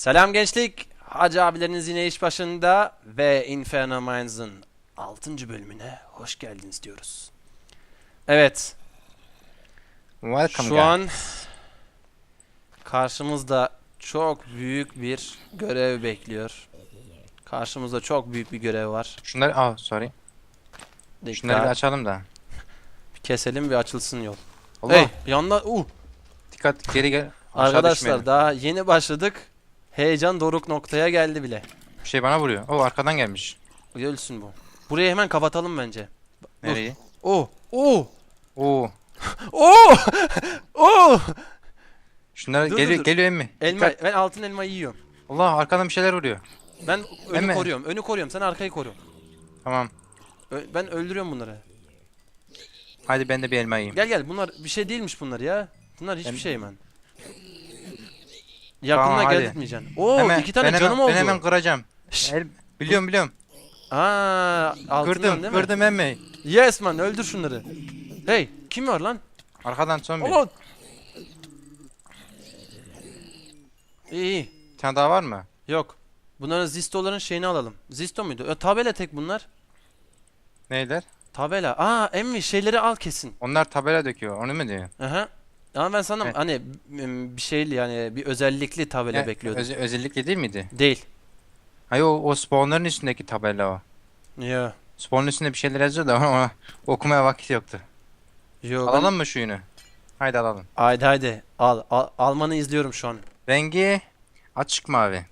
Selam gençlik. Hacı abileriniz yine iş başında ve Inferno Mines'ın 6. bölümüne hoş geldiniz diyoruz. Evet, Welcome şu guys. an karşımızda çok büyük bir görev bekliyor. Karşımızda çok büyük bir görev var. Şunları aa sorry. Dikkat, Şunları bir açalım da. bir keselim ve açılsın yol. Allah Hey, yandan uh, dikkat geri gel. Aşağı arkadaşlar düşmeyelim. daha yeni başladık. Heyecan doruk noktaya geldi bile. Bir şey bana vuruyor. O arkadan gelmiş. Ölsün bu. Burayı hemen kapatalım bence. Nereyi? Oh, oh, Oo. oh, oh. Şunlar Dur, geliyor dur. geliyor emmi. Elma, Dikkat. ben altın elmayı yiyorum. Allah arkadan bir şeyler vuruyor. Ben önü Emme. koruyorum. Önü koruyorum. Sen arkayı koru. Tamam. Ö- ben öldürüyorum bunları. Hadi ben de bir elma yiyeyim. Gel gel. Bunlar bir şey değilmiş bunlar ya. Bunlar hiçbir Em- şey hemen. Yakınına Tamam, hadi. geldirtmeyeceksin. Oo hemen, iki tane ben hemen, canım oldu. Ben hemen kıracağım. Şşş. El, biliyorum biliyorum. Aa, altından Kırdım değil mi? kırdım emmi. Yes man öldür şunları. Hey kim var lan? Arkadan son bir. Allah. İyi iyi. Bir tane daha var mı? Yok. Bunların Zisto'ların şeyini alalım. Zisto muydu? E, tabela tek bunlar. Neyler? Tabela. Aa emmi şeyleri al kesin. Onlar tabela döküyor. Onu mu diyor? Aha. Ama ben sandım Evet. hani m- bir şeyli yani bir özellikli tabela Ya, bekliyordum. öz- özellikle değil miydi? Değil. Hayır o, o spawnların üstündeki tabela o. Yo. Spawnın üstünde bir şeyler yazıyor da ona okumaya vakit yoktu. Yo. ben- Alalım mı şu yünü? Haydi alalım. Haydi haydi. Al, al. Almanı izliyorum şu an. Rengi açık mavi.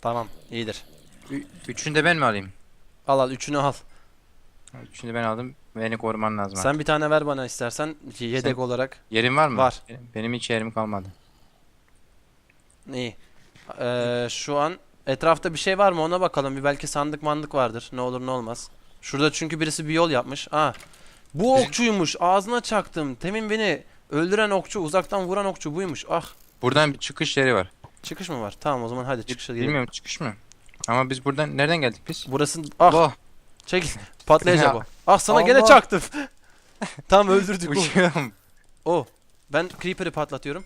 Tamam. iyidir. Ü- üçünü de ben mi alayım? Al al. Üçünü al. Üçünü ben aldım. Beni koruman lazım. Sen bir tane ver bana istersen. Yedek Sen- olarak. Yerin var mı? Var. Benim hiç yerim kalmadı. İyi. Ee, şu an etrafta bir şey var mı ona bakalım. Bir belki sandık mandık vardır. Ne olur ne olmaz. Şurada çünkü birisi bir yol yapmış. Aa. Bu okçuymuş. Ağzına çaktım. Temin beni öldüren okçu, uzaktan vuran okçu buymuş. Ah. Buradan bir çıkış yeri var. Çıkış mı var? Tamam o zaman hadi çıkışa gidelim. Bilmiyorum çıkış mı? Ama biz buradan nereden geldik biz? Burası ah Allah. Çekil. Patlayacak Ya. o. Ah sana gene Allah. çaktım. Tam öldürdük. o. Uçuyorum. O. Ben creeper'ı patlatıyorum.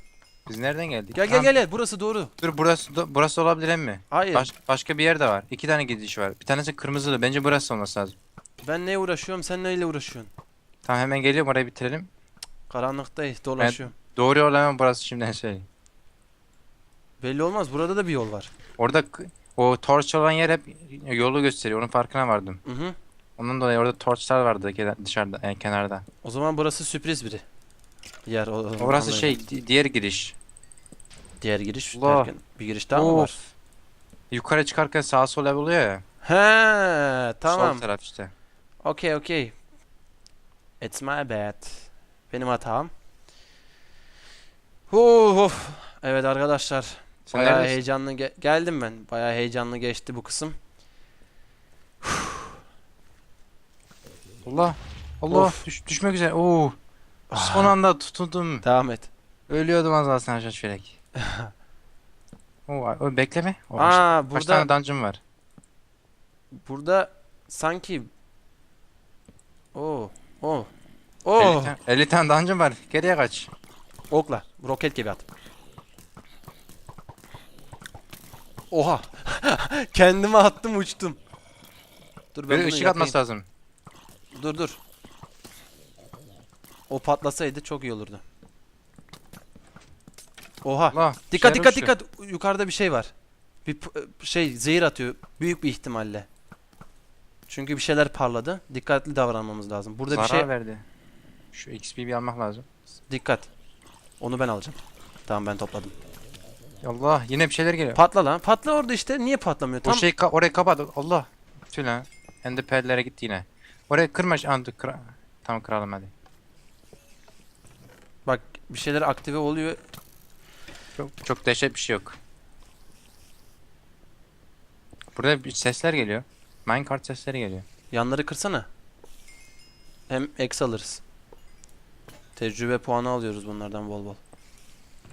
Biz nereden geldik? Gel gel Tamam. gel gel. Burası doğru. Dur burası da- burası olabilir mi? Hayır. Baş, başka bir yer de var. İki tane gidiş var. Bir tanesi kırmızılı. Bence burası olması lazım. Ben neye uğraşıyorum? Sen neyle uğraşıyorsun? Tamam hemen geliyorum orayı bitirelim. Karanlıktayız. Dolaşıyorum. Doğru yol hemen burası şimdiden söyleyeyim. Belli olmaz. Burada da bir yol var. Orada k- o torç olan yer hep yolu gösteriyor. Onun farkına vardım. Hı hı. Ondan dolayı orada torçlar vardı dışarıda, yani kenarda. O zaman burası sürpriz biri. Yer o, Orası şey di- diğer giriş. diğer giriş Allah. derken bir giriş daha mı Of. var? Yukarı çıkarken sağa sola oluyor ya. He, tamam. Sol taraf işte. Okay, okay. It's my bad. Benim hatam. Of. Evet arkadaşlar. Bayağı neredesin? heyecanlı ge- geldim ben. Bayağı heyecanlı geçti bu kısım. Allah. Allah Of. düş, düşmek üzere. Oo. Son Ah, anda tutundum. Devam et. Ölüyordum az daha sen aşağı çörek. Oo, o bekleme. O Aa kaç burada tane dungeon var? burada sanki Oo. Oo. 50 Oo. tane, 50 tane dungeon var. Geriye kaç. Okla. Roket gibi at. Oha. Kendime attım uçtum. Dur ben Böyle bunu ışık yapayım. atması lazım. Dur dur. O patlasaydı çok iyi olurdu. Oha. Allah. Dikkat dikkat uçtu. dikkat. Yukarıda bir şey var. Bir şey zehir atıyor. Büyük bir ihtimalle. Çünkü bir şeyler parladı. Dikkatli davranmamız lazım. Burada Zarar bir şey verdi. Şu XP bir almak lazım. dikkat. Onu ben alacağım. Tamam ben topladım. Allah yine bir şeyler geliyor. Patla lan. Patla orada işte. Niye patlamıyor? O Tam şey ka- orayı kapat. Allah. Tüh lan. Enderpearl'lere gitti yine. Oraya kırma. Aa, dur, kıra- Tamam kıralım hadi. bak bir şeyler aktive oluyor. Çok, çok dehşet bir şey yok. Burada bir sesler geliyor. Minecart sesleri geliyor. Yanları kırsana. Hem X alırız. Tecrübe puanı alıyoruz bunlardan bol bol.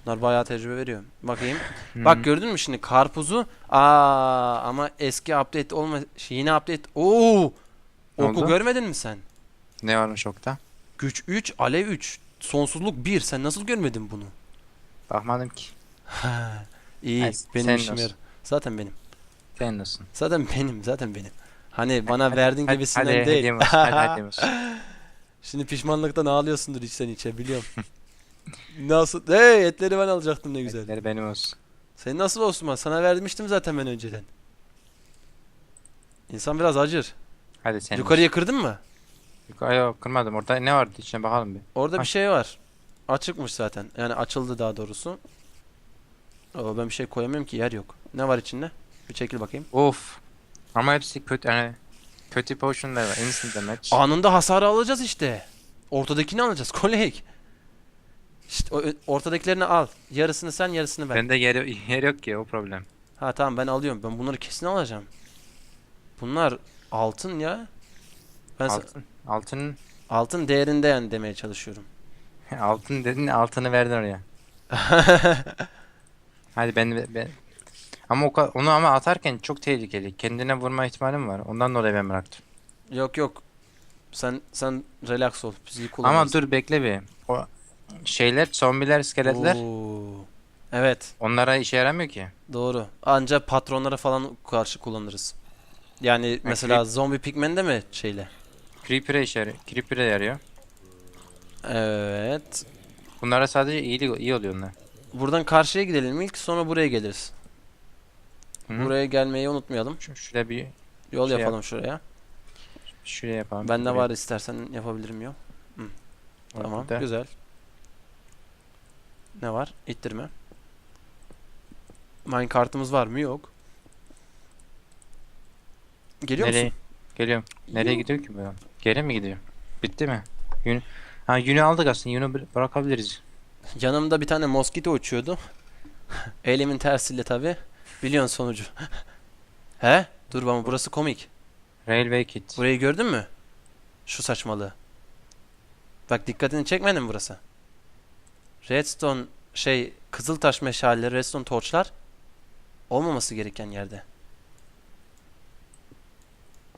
Bunlar bayağı tecrübe veriyor. Bakayım. Bak gördün mü şimdi karpuzu? Aa ama eski update olma şey, yine update. Oo! Ne Oku oldu? görmedin mi sen? Ne varmış okta? Güç 3, alev 3, sonsuzluk 1. Sen nasıl görmedin bunu? Bakmadım ki. İyi, Ay, benim senin olsun. yarar. Zaten benim. Senin olsun. Zaten benim. Zaten benim. Hani bana verdiğin Hadi- gibisinden hadi değil. hediyem olsun, hadi hediyem olsun. Şimdi pişmanlıktan ağlıyorsundur içten içe biliyorum. Nasıl? Hey etleri ben alacaktım ne güzel. Etleri benim olsun. Senin nasıl Osman? Sana vermiştim zaten ben önceden. İnsan biraz acır. Hadi senin Yukarıya kırdın mı? olsun. Yukarı yok kırmadım. Orada ne vardı? İçine bakalım bir. Orada Ha. bir şey var. Açıkmış zaten. Yani açıldı daha doğrusu. Oo, ben bir şey koyamıyorum ki yer yok. Ne var içinde? Bir çekil bakayım. Of. Ama hepsi kötü yani kötü potionlar var. Instant damage. Anında hasarı alacağız işte. Ortadakini alacağız. Kolek. İşte o, ortadakilerini al. Yarısını sen yarısını ben. Bende yer, yer yok ki o problem. Ha tamam ben alıyorum. Ben bunları kesin alacağım. Bunlar altın ya. Ben sa- Altın. Altın. altın değerinde yani demeye çalışıyorum. Altın dedin altını verdin oraya. Hadi ben, ben ama o ka- onu ama atarken çok tehlikeli. Kendine vurma ihtimalim var. Ondan dolayı ben bıraktım. yok yok. Sen sen relax ol. Biz iyi Ama kullanırız. dur bekle bir. O şeyler, zombiler, iskeletler Oo. Evet. onlara işe yaramıyor ki. Doğru. Anca patronlara falan karşı kullanırız. Yani mesela zombi pigmende mi şeyle? Creeper'e işe yarıyor. Creeper'e yarıyor. Evet. Bunlara sadece iyi, iyi oluyor onlar. Buradan karşıya gidelim ilk sonra buraya geliriz. Hı. Buraya gelmeyi unutmayalım. Şu, şurada bir Yol Şey yapalım şuraya. şuraya yapalım. Bende Buraya. var istersen yapabilirim yok. Tamam güzel. Ne var? İttirme. Minecart'ımız var mı? Yok. Geliyor Nereye? musun? Geliyorum. Nereye Yok. gidiyor ki bu? Geri mi gidiyor? Bitti mi? Yün... Ha yünü aldık aslında. Yünü bıra- bırakabiliriz. Yanımda bir tane moskito uçuyordu. Elimin tersiyle tabi. Biliyorsun sonucu. He? Dur ama burası komik. Railway kit. Burayı gördün mü? Şu saçmalığı. Bak dikkatini çekmedi mi burası? Redstone şey Kızıltaş meşaleleri, redstone torçlar olmaması gereken yerde.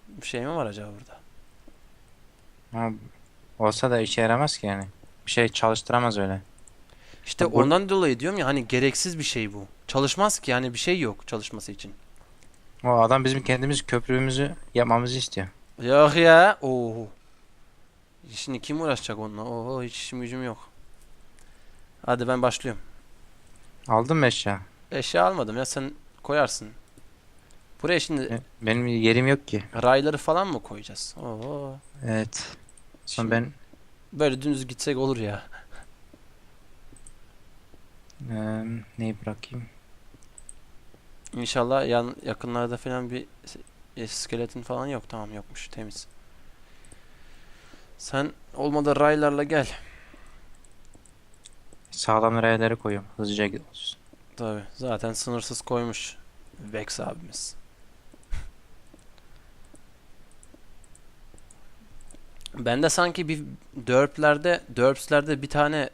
Bir şey mi var acaba burada? Ha, olsa da işe yaramaz ki yani. Bir şey çalıştıramaz öyle. İşte bu- ondan dolayı diyorum ya hani gereksiz bir şey bu. Çalışmaz ki yani bir şey yok çalışması için. O adam bizim kendimiz köprümüzü yapmamızı istiyor. Yok ya. Oo. Şimdi kim uğraşacak onunla? Oo hiç işim gücüm yok. Hadi ben başlıyorum. Aldın mı eşya? Eşya almadım ya sen koyarsın. Buraya şimdi E, Benim yerim yok ki. rayları falan mı koyacağız? Oo. Evet. Şimdi ben böyle dümdüz gitsek olur ya. eee neyi bırakayım? İnşallah yan yakınlarda falan bir s- skeleton falan yok. Tamam yokmuş. Temiz. Sen olmadı raylarla gel. Sağlam rayları koyuyorum. Hızlıca olsun. Tabi. Zaten sınırsız koymuş. Vex abimiz. Ben de sanki bir dörplerde, dörpslerde bir tane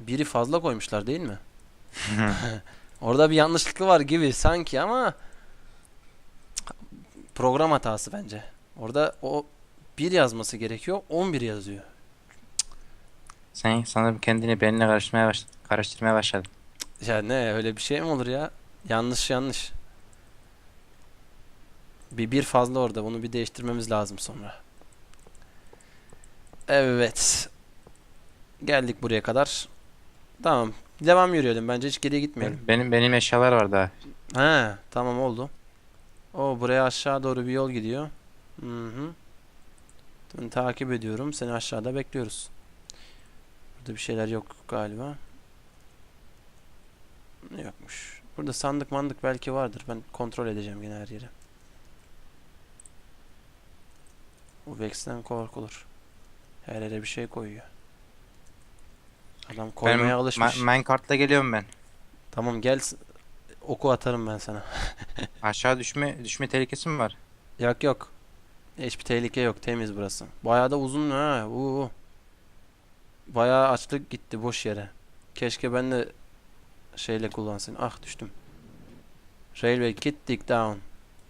biri fazla koymuşlar değil mi? Orada bir yanlışlık var gibi sanki ama program hatası bence. Orada o bir yazması gerekiyor, 11 yazıyor. Sen sanırım kendini benimle karıştırmaya, baş karıştırmaya başladın. Ya ne öyle bir şey mi olur ya? Yanlış yanlış. Bir bir fazla orada. Bunu bir değiştirmemiz lazım sonra. Evet. Geldik buraya kadar. Tamam. Devam yürüyelim. Bence hiç geriye gitmeyelim. Benim benim eşyalar var daha. He, tamam oldu. O buraya aşağı doğru bir yol gidiyor. Hı hı. Ben takip ediyorum. Seni aşağıda bekliyoruz. Burada bir şeyler yok galiba. Yokmuş. Burada sandık mandık belki vardır. Ben kontrol edeceğim yine her yeri. Bu Vex'ten korkulur. Her yere bir şey koyuyor. Adam koymaya Benim alışmış. ma- minecart'la geliyorum ben. Tamam gel. Oku atarım ben sana. Aşağı düşme düşme tehlikesi mi var? Yok yok. Hiçbir tehlike yok. Temiz burası. Bayağı da uzun ha. Uu. Bayağı açlık gitti boş yere. Keşke ben de şeyle kullansın. Ah düştüm. Railway kit dig down.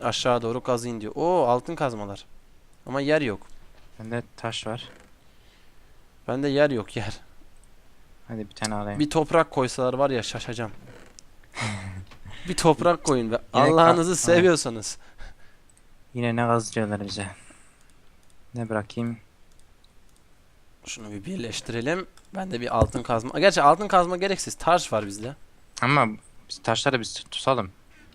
Aşağı doğru kazıyın diyor. Oo altın kazmalar. Ama yer yok. Bende taş var. Bende yer yok yer. Hadi bir tane alayım. Bir toprak koysalar var ya şaşacağım. bir toprak koyun ve Allah'ınızı seviyorsanız. Yine ne gazdırıyorlar bize. Ne bırakayım? Şunu bir birleştirelim. Ben de bir altın kazma. Gerçi altın kazma gereksiz. Taş var bizde. Ama biz taşları biz tutalım.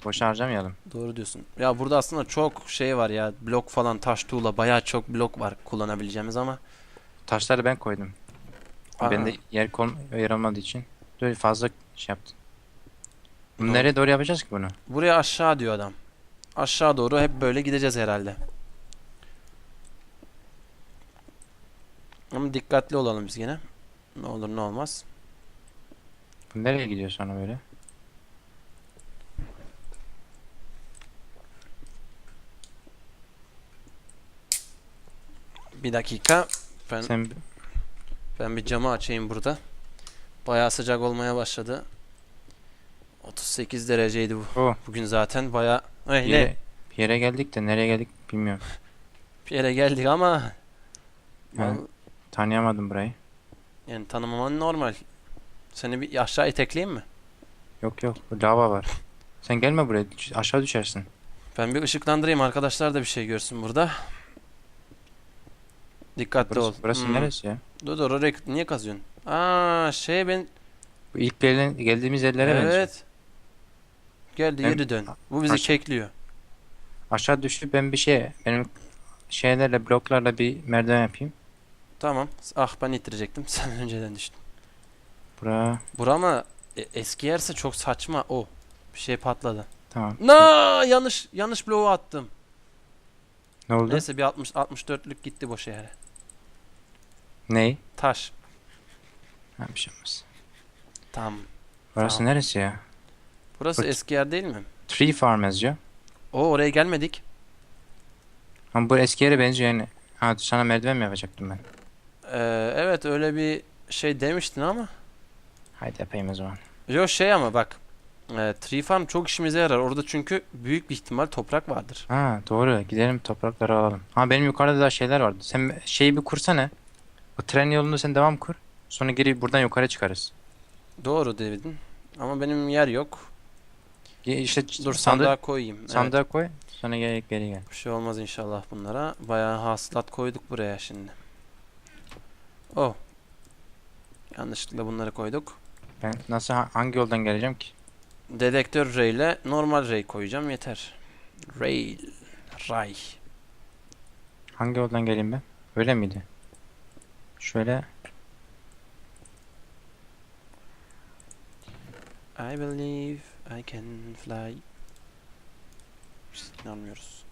Boşa harcamayalım. Doğru diyorsun. Ya burada aslında çok şey var ya. Blok falan taş tuğla bayağı çok blok var kullanabileceğimiz ama. Taşları ben koydum. Aa, Bende yer kol yer olmadığı için böyle fazla şey yaptım. Bunu nereye doğru yapacağız ki bunu? Buraya aşağı diyor adam. Aşağı doğru hep böyle gideceğiz herhalde. Ama dikkatli olalım biz yine. Ne olur ne olmaz. Nereye gidiyor sonra böyle? Bir dakika. Ben Sen ben bir camı açayım burada. Bayağı sıcak olmaya başladı. 38 dereceydi bu. o Bugün zaten bayağı Ay, bir ne? yere, bir yere geldik de nereye geldik bilmiyorum. Bir yere geldik ama Evet. Tanıyamadım burayı. yani tanımaman normal. Seni bir aşağı itekleyeyim mi? Yok yok lava var. Sen gelme buraya aşağı düşersin. Ben bir ışıklandırayım arkadaşlar da bir şey görsün burada. Dikkatli ol. Burası, burası Hmm. neresi ya? Dur dur oraya niye kazıyorsun? Aa şey ben Bu ilk gelen, geldiğimiz yerlere benziyor. evet. Geldi Ben- geri dön. Bu bizi Aş- kekliyor. Aşağı düşüp ben bir şey benim şeylerle bloklarla bir merdiven yapayım. Tamam. Ah ben ittirecektim. Sen önceden düştün. Bura Bura ama e, eski yerse çok saçma. O. Bir şey patladı. tamam. Na yanlış yanlış bloğu attım. Ne oldu? Neyse bir 60 64'lük gitti boş yere. Ney? Taş. Ha, bir şey olmaz. Tamam. Burası Tamam. neresi ya? Burası Bak- eski yer değil mi? Tree Farm yazıyor. O oraya gelmedik. Ama bu eski yere benziyor yani. Ha sana merdiven mi yapacaktım ben? Ee, evet öyle bir şey demiştin ama. Haydi yapayım o zaman. Yok şey ama bak. E, Tree Farm çok işimize yarar. Orada çünkü büyük bir ihtimal toprak vardır. Ha doğru. Gidelim toprakları alalım. Ha benim yukarıda da şeyler vardı. Sen şeyi bir kursana. O tren yolunu sen devam kur. Sonra geri buradan yukarı çıkarız. Doğru David'in. Ama benim yer yok. Ge- İşte Dur sandığa koyayım. Evet, sandığa koy. Sonra geri, geri gel. bir şey olmaz inşallah bunlara. Bayağı hasılat koyduk buraya şimdi. Oh. Yanlışlıkla bunları koyduk. Ben nasıl ha- hangi yoldan geleceğim ki? Dedektör ray ile normal ray koyacağım yeter. Rail. Ray. Hangi yoldan geleyim ben? Öyle miydi? Şöyle I believe I can fly. Biz inanmıyoruz.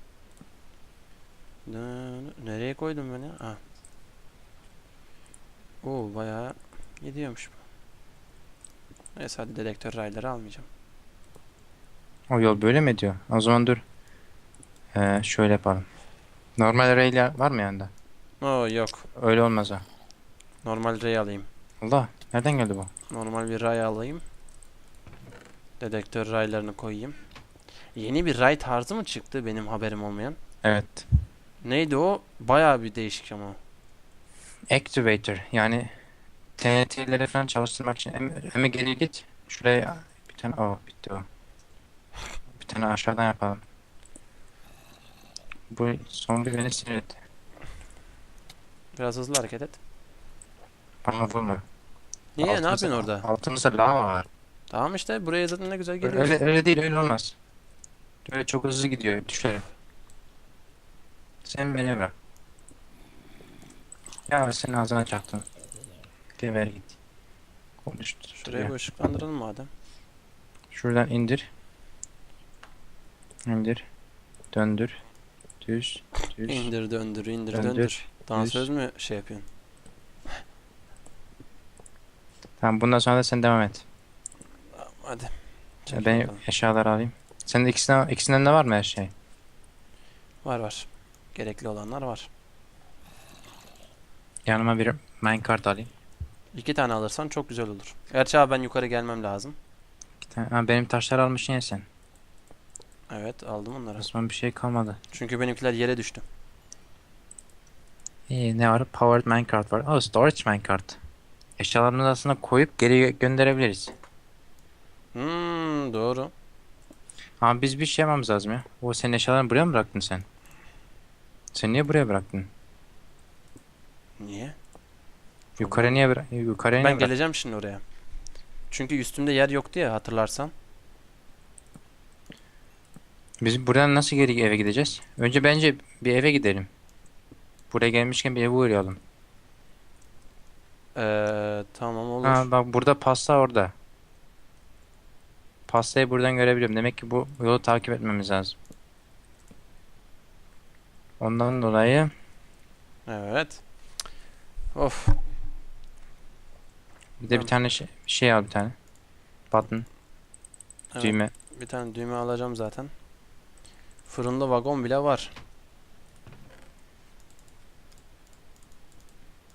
Nereye koydum ben ya? Ha. Oo bayağı gidiyormuş bu. Neyse hadi dedektör rayları almayacağım. o yol böyle mi diyor? O zaman dur. Ee, şöyle yapalım. Normal raylar var mı yanında? Oo yok. Öyle olmaz o. Normal ray alayım. Allah nereden geldi bu? Normal bir ray alayım. Dedektör raylarını koyayım. Yeni bir ray tarzı mı çıktı benim haberim olmayan? Evet. Neydi o? Bayağı bir değişik ama. Activator yani TNT'leri falan çalıştırmak için hem geri git şuraya bir tane o bitti o. Bir tane aşağıdan yapalım. Bu son bir beni sinir etti. Biraz hızlı hareket et. Bana vurma. Niye? Ne Altımızda- yapıyorsun orada? Altımızda lava var. Tamam işte buraya zaten ne güzel geliyor. Öyle, öyle değil öyle olmaz. Öyle çok hızlı gidiyor düşerim. Sen beni bırak. Ya sen ağzına çaktın. Geber git. Konuştu. Şuraya bir ışıklandıralım madem. Şuradan indir. İndir. Döndür. Düz. Düz. İndir döndür indir Döndür, döndür. Dansöz mü şey yapıyorsun? Tamam bundan sonra da sen devam et. Hadi. Çek ben bakalım. eşyaları alayım. Senin ikisinden, ikisinden de var mı her şey? Var var. Gerekli olanlar var. Yanıma bir minecart alayım. İki tane alırsan çok güzel olur. Gerçi abi ben yukarı gelmem lazım. İki tane. Ha, benim taşlar almışsın ya sen. Evet aldım onları. Zaman bir şey kalmadı. Çünkü benimkiler yere düştü. İyi ne var? Powered minecart var. Oh storage minecart. Eşyalarımızı aslında koyup geri gö- gönderebiliriz. Hmm doğru. Ama biz bir şey yapmamız lazım ya. O senin eşyalarını buraya mı bıraktın sen? Sen niye buraya bıraktın? Niye? Yukarı niye bırak? Yukarıya niye Ben bıraktın? geleceğim şimdi oraya. Çünkü üstümde yer yoktu ya hatırlarsan. Biz buradan nasıl geri eve gideceğiz? Önce bence bir eve gidelim. Buraya gelmişken bir eve uğrayalım. Ee, tamam olur. Ha bak burada pasta orada. Pastayı buradan görebiliyorum. Demek ki bu yolu takip etmemiz lazım. Ondan dolayı Evet. Of. bir de bir tane şey, şey al bir tane. Button, Evet, düğme. bir tane düğme alacağım zaten. Fırında vagon bile var.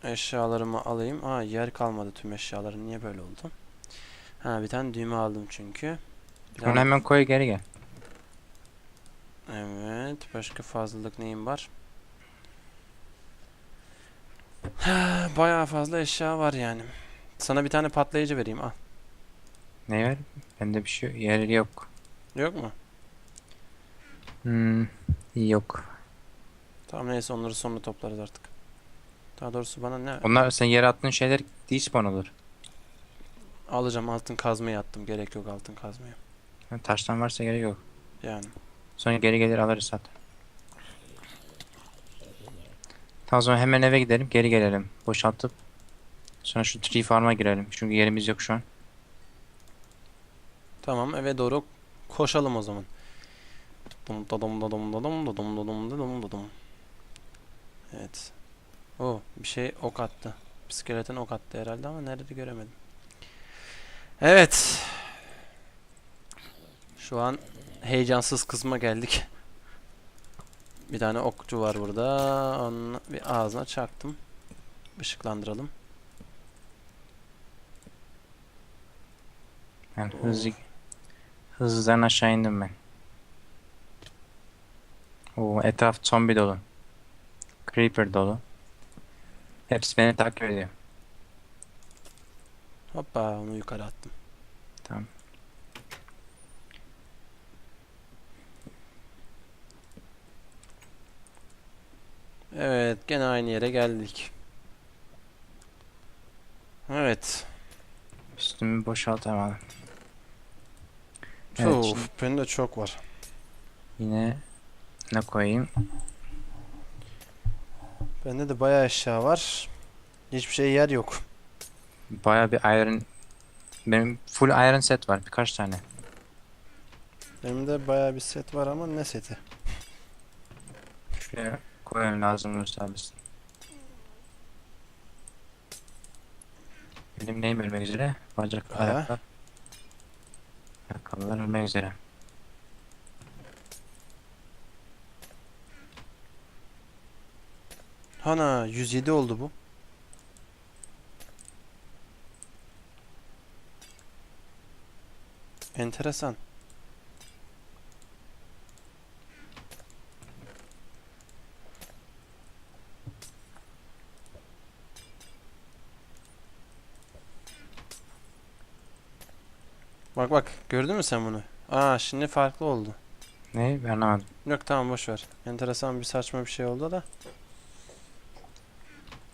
Eşyalarımı alayım. Aa yer kalmadı tüm eşyaların. Niye böyle oldu? Ha bir tane düğme aldım çünkü. Bir Onu tane- hemen koy geri gel. Evet. Başka fazlalık neyim var? Ha, Bayağı fazla eşya var yani. Sana bir tane patlayıcı vereyim. Al. Ne var? Bende bir şey yer yok. Yok mu? Hmm, yok. Tamam neyse onları sonra toplarız artık. Daha doğrusu bana ne? Onlar sen yere attığın şeyler despawn olur. Alacağım altın kazmayı attım. Gerek yok altın kazmaya. Ha, Taştan varsa gerek yok. Yani. Sonra geri gelir alırız zaten. O zaman hemen eve gidelim geri gelelim. Boşaltıp sonra şu tree farm'a girelim. Çünkü yerimiz yok şu an. Tamam eve doğru koşalım o zaman. Dum da dum da dum da dum da dum da dum da dum da dum. Evet. O bir şey ok attı. Bisikletin ok attı herhalde ama nerede göremedim. Evet. Şu an heyecansız kısma geldik. Bir tane okçu var burada. Onun bir ağzına çaktım. Işıklandıralım. Yani hızlı hızlıdan aşağı indim ben. Oo, etraf zombi dolu. Creeper dolu. Hepsi beni takip ediyor. Hoppa onu yukarı attım. Tamam. Evet, gene aynı yere geldik. Evet. Üstümü boşaltamadım. Evet, Uf, şimdi bende çok var. yine ne koyayım? Bende de bayağı eşya var. Hiçbir şey yer yok. Baya bir iron benim full iron set var birkaç tane. Benim de bayağı bir set var ama ne seti? Şuraya koyalım lazım biz. Benim neyim ölmek üzere? Bacak, Aha. ayaklar. Ayakkabılar ölmek üzere. Hana 107 oldu bu. Enteresan. Bak bak gördün mü sen bunu? Aa şimdi farklı oldu. Ne? Ben anlamadım. Yok tamam boş ver. Enteresan bir saçma bir şey oldu da.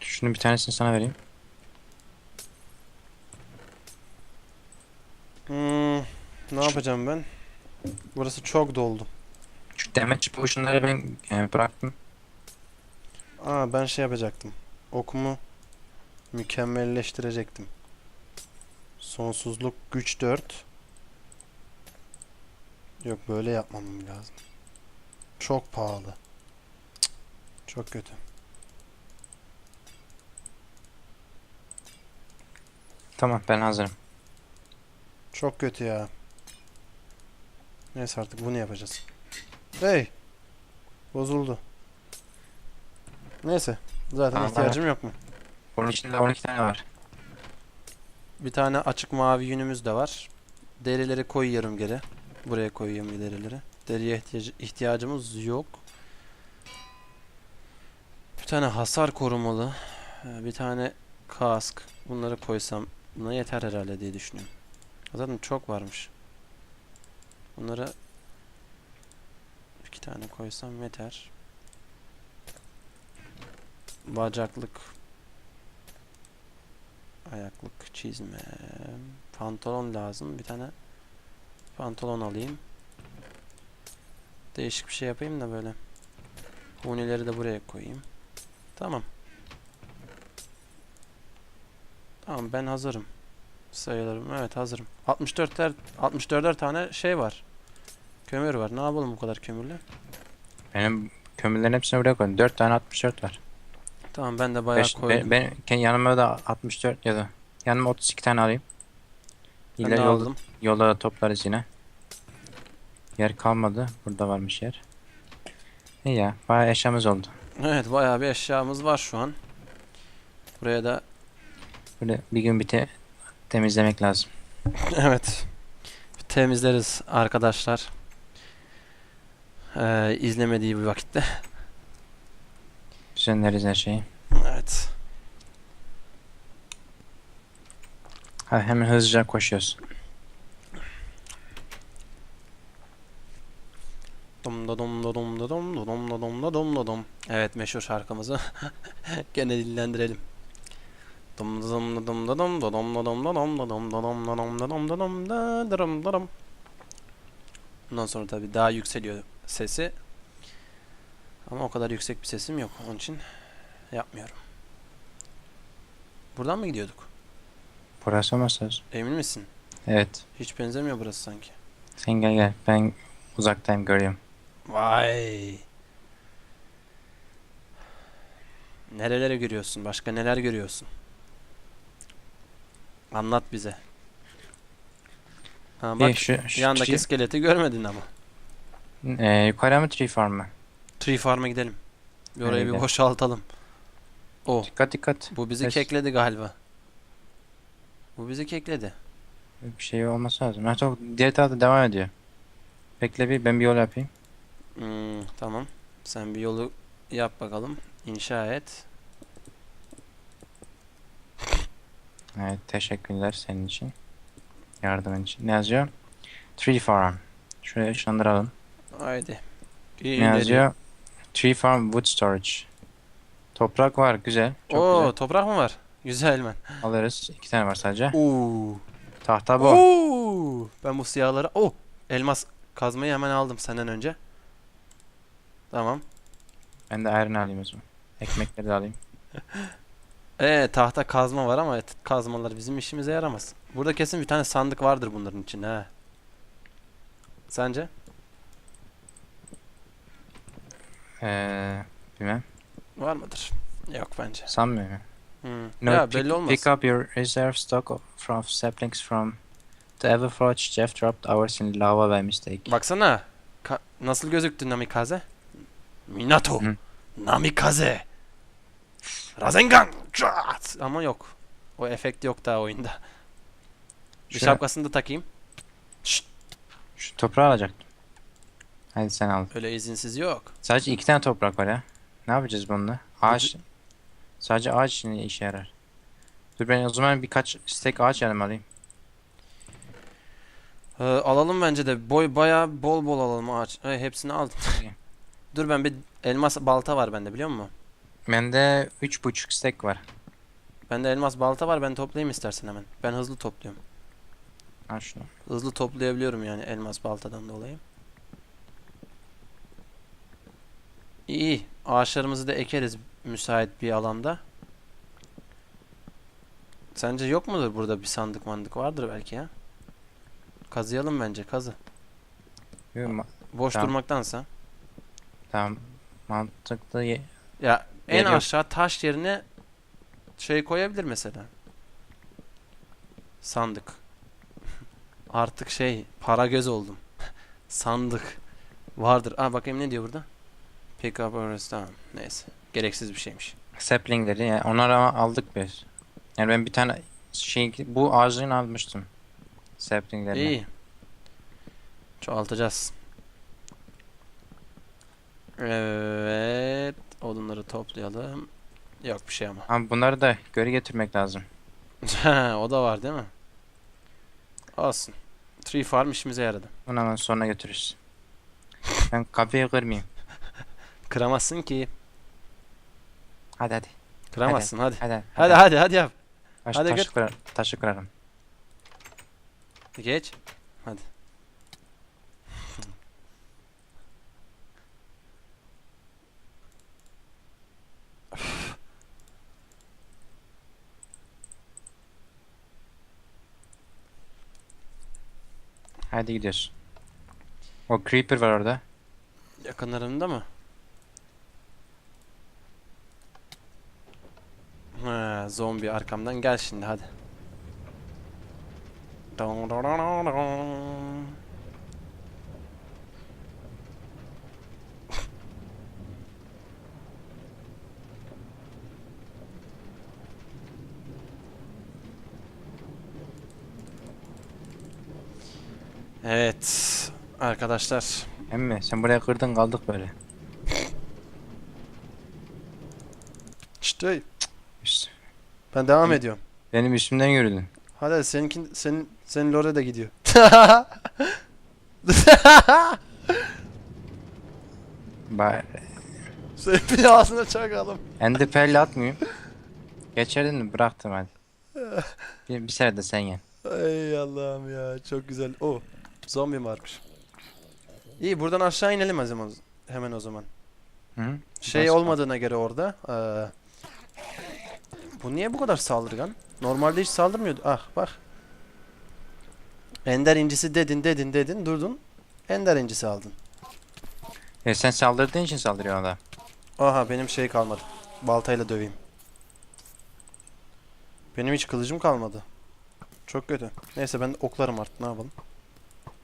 Şunu bir tanesini sana vereyim. Hmm, ne yapacağım ben? Burası çok doldu. Şu damage potion'ları ben e, bıraktım. Aa ben şey yapacaktım. Okumu mükemmelleştirecektim. Sonsuzluk güç 4. Yok böyle yapmam lazım. Çok pahalı. Cık, Çok kötü. Tamam ben hazırım. Çok kötü ya. Neyse artık bunu yapacağız. Hey! Bozuldu. Neyse. Zaten Tamam, ihtiyacım yok mu? Bunun içinde 12 tane var. Bir tane açık mavi yünümüz de var. Derileri koyuyorum geri. Buraya koyuyorum derileri. Deriye ihtiyacı- ihtiyacımız yok. Bir tane hasar korumalı. ee, Bir tane kask. Bunları koysam buna yeter herhalde diye düşünüyorum. Zaten çok varmış. Bunları tane koysam yeter. Bacaklık. Ayaklık çizme. Pantolon lazım. Bir tane pantolon alayım. Değişik bir şey yapayım da böyle. Hunileri de buraya koyayım. Tamam. Tamam ben hazırım. Sayılarım evet hazırım. 64'ler 64'er tane şey var. Kömür var. Ne yapalım bu kadar kömürle? Benim kömürlerin hepsini buraya koydum. 4 tane 64 var. Tamam ben de bayağı Beş, koydum. ben, ben yanıma da 64 ya da yanıma 32 tane alayım. Ben İler de yolda, aldım. Yolda da toplarız yine. Yer kalmadı. Burada varmış yer. İyi ya. Bayağı eşyamız oldu. Evet bayağı bir eşyamız var şu an. Buraya da Böyle bir gün bite temizlemek lazım. evet temizleriz arkadaşlar. Ee, izlemediği bir vakitte. Düzenleriz her şeyi. Evet. Ha, hemen hızlıca koşuyoruz. Dum da dum da dum da dum da dum da dum da dum da dum. Evet meşhur şarkımızı gene dillendirelim. Dum da dum da dum da dum da dum da dum da dum da dum da dum da dum da dum da dum da dırım dırım. Bundan sonra tabii daha yükseliyor sesi. Ama o kadar yüksek bir sesim yok. Onun için yapmıyorum. Buradan mı gidiyorduk? Burası olmasa lazım. Emin misin? Evet. Hiç benzemiyor burası sanki. Sen gel gel. Ben uzaktayım görüyorum. Vay. Nerelere görüyorsun? Başka neler görüyorsun? Anlat bize. Ha bak İyi, şu, şu yandaki tree- iskeleti görmedin ama. Ee, yukarı mı tree farm mı? Tree Farm'a gidelim. Bir orayı bir boşaltalım. O, Dikkat dikkat. bu bizi Ses- kekledi galiba. Bu bizi kekledi. Bir şey olması lazım. Ha, çok diğer tarafta devam ediyor. Bekle bir ben bir yol yapayım. Hmm, tamam. Sen bir yolu yap bakalım. İnşa et. Evet teşekkürler senin için. Yardımın için. Ne yazıyor? Tree farm. Şuraya ışınlandıralım. Haydi. İyi Ne yazıyor? Tree farm wood storage. Toprak var güzel. Çok Oo, güzel. toprak mı var? Güzel men. Alırız. İki tane var sadece. Oo. Tahta bu. Oo! Ben bu siyahları... Oh! Elmas kazmayı hemen aldım senden önce. Tamam. Ben de iron alayım o zaman. Ekmekleri de alayım. Ee, tahta kazma var ama et- kazmalar bizim işimize yaramaz. Burada kesin bir tane sandık vardır bunların içinde ha. Sence? Ee, bilmem. Var mıdır? Yok bence. Sanmıyorum. Hmm. Ya pick, belli olmaz. pick up your reserve stock of, from saplings from the Everforge. Jeff dropped ours in lava by mistake. Baksana. Ka- nasıl gözüktü Namikaze? Minato. Hı. Namikaze. Rasengan. Çat! Ama yok. O efekt yok daha oyunda. Bir Şu- şapkasını da takayım. Şu toprağı alacaktım. Hadi sen al. Öyle izinsiz yok. Sadece iki tane toprak var ya. Ne yapacağız bununla? Ağaç. Sadece ağaç için işe yarar. Dur ben o zaman birkaç stek ağaç yanıma alayım. Ee, alalım bence de. Boy bayağı bol bol alalım ağaç. Ee, hepsini aldım. Dur ben bir elmas balta var bende biliyor musun? Bende üç buçuk stek var. Bende elmas balta var ben toplayayım istersen hemen. Ben hızlı topluyorum. Al şunu. Hızlı toplayabiliyorum yani elmas baltadan dolayı. İyi. Ağaçlarımızı da ekeriz müsait bir alanda. Sence yok mudur burada bir sandık mandık vardır belki ya. Kazıyalım bence kazı. Yok, Boş Tamam. durmaktansa. Tamam. Mantıklı. ye- Ya en yok. aşağı taş yerine şey koyabilir mesela. Sandık. Artık şey para göz oldum. Sandık. Vardır. Aa bakayım ne diyor burada? Pick up or tamam. Neyse. Gereksiz bir şeymiş. Saplingleri yani onları ama aldık biz. Yani ben bir tane şey bu ağacını almıştım. Saplingleri. İyi. Çoğaltacağız. Evet. Odunları toplayalım. Yok bir şey ama. Ama bunları da geri getirmek lazım. o da var değil mi? Olsun. Tree farm işimize yaradı. Bunu hemen sonra götürürüz. Ben kapıyı kırmayayım. Kıramazsın ki. Hadi hadi. Kıramazsın hadi. Hadi Hadi hadi hadi yap. Taş, hadi taşı, kırar, taşı kırarım. Geç. Hadi. Hadi gidiyoruz. O creeper var orada. Yakınlarında mı? Ha, zombi arkamdan gel şimdi hadi. Evet arkadaşlar Emmi sen buraya kırdın kaldık böyle. işte ben devam Hı. ediyorum. Benim üstümden yürüdün. Hadi seninkin senin senin Lore de gidiyor. Ba Senin bir ağzına çakalım. Ender Pearl'i atmayayım. Geçerdin mi? Bıraktım hadi. Bir, bir sene de sen yen. Ay Allah'ım ya çok güzel. O zombi varmış. İyi buradan aşağı inelim o zaman. Hemen o zaman. Hı? Şey Biraz- olmadığına göre orada. eee, bu niye bu kadar saldırgan? Normalde hiç saldırmıyordu. Ah bak. Ender incisi dedin dedin dedin durdun. Ender incisi aldın. E, sen saldırdığın için saldırıyor ona. Aha benim şey kalmadı. Baltayla döveyim. Benim hiç kılıcım kalmadı. Çok kötü. Neyse ben oklarım artık ne yapalım.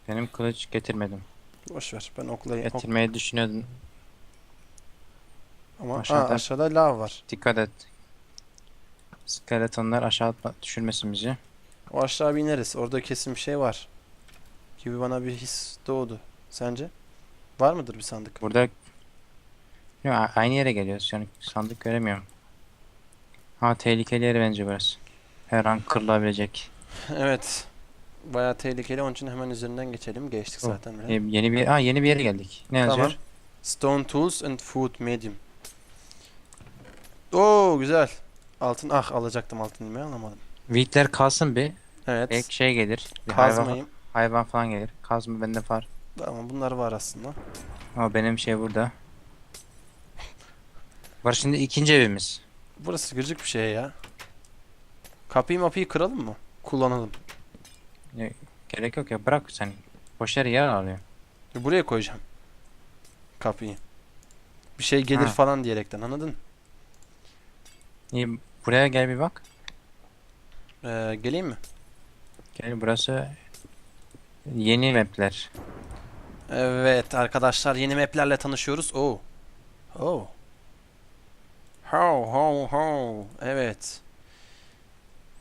Benim kılıç getirmedim. Boş ver ben oklayayım. Ok- Getirmeyi düşünüyordum. Ama aşağıda- Aa, aşağıda lav var. Dikkat et. Skeletonlar aşağı atma, düşürmesin bizi. O aşağı bir ineriz. Orada kesin bir şey var. Gibi bana bir his doğdu. Sence? Var mıdır bir sandık? Burada Yo, a- aynı yere geliyoruz. Yani sandık göremiyorum. Ha tehlikeli yer bence burası. Her an kırılabilecek. evet. Bayağı tehlikeli onun için hemen üzerinden geçelim. Geçtik zaten bile. E, yeni bir ha yeni bir yere geldik. Ne Tamam. yazıyor? Stone tools and food medium. Oo güzel. Altın ah alacaktım altın ilmeği alamadım. Wheatler kalsın bir. Evet. Belki şey gelir. Bir hayvan, Kazmayayım. hayvan falan gelir. Kazma bende var. Tamam bunlar var aslında. Ama benim şey burada. Var şimdi ikinci evimiz. Burası gıcık bir şey ya. Kapıyı mapıyı kıralım mı? Kullanalım. Gerek yok ya bırak sen. Boş yere yer alıyor. Buraya koyacağım. Kapıyı. Bir şey gelir Ha. falan diyerekten anladın? İyi buraya gel bir bak. Ee, geleyim mi? Gel burası yeni mapler. Evet arkadaşlar yeni maplerle tanışıyoruz. Oo. Oo. Ho ho ho. Evet.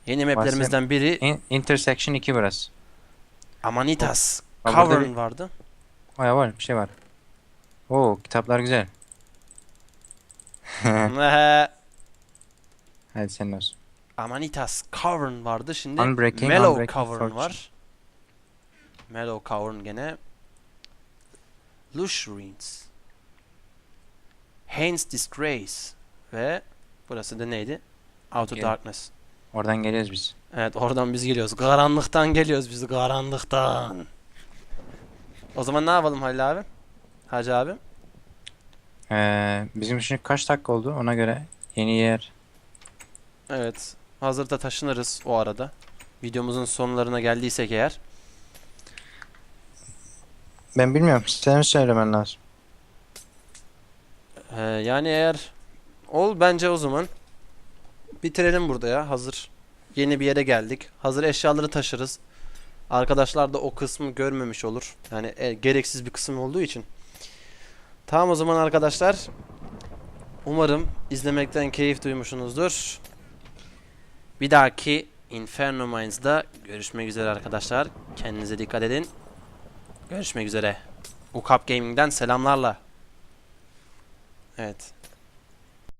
Yeni maplerimizden biri In- Intersection 2 burası. Amanitas. Ha, burada Cavern bir- vardı. Vay var bir şey var. Oo kitaplar güzel. Ehe, Hadi senin olsun. Amanitas Cavern vardı. Şimdi Unbreaking, Mellow Unbreaking Cavern Fortune. var. Mellow Cavern gene. Lush Ruins. Hain's Disgrace. Ve burası da neydi? Out of Gel- Darkness. Oradan geliyoruz biz. Evet oradan biz geliyoruz. Karanlıktan geliyoruz biz karanlıktan. O zaman ne yapalım Halil abi? Hacı abi. Ee, bizim için kaç dakika oldu ona göre yeni yer. Evet. Hazırda taşınırız o arada. Videomuzun sonlarına geldiysek eğer. Ben bilmiyorum. Senin söylemen lazım. Ee, yani eğer ol bence o zaman bitirelim burada ya. Hazır yeni bir yere geldik. Hazır eşyaları taşırız. Arkadaşlar da o kısmı görmemiş olur. Yani e, gereksiz bir kısım olduğu için. Tamam o zaman arkadaşlar. Umarım izlemekten keyif duymuşsunuzdur. Bir dahaki Inferno Mines'da görüşmek üzere arkadaşlar. Kendinize dikkat edin. Görüşmek üzere. Ukap Gaming'den selamlarla. Evet.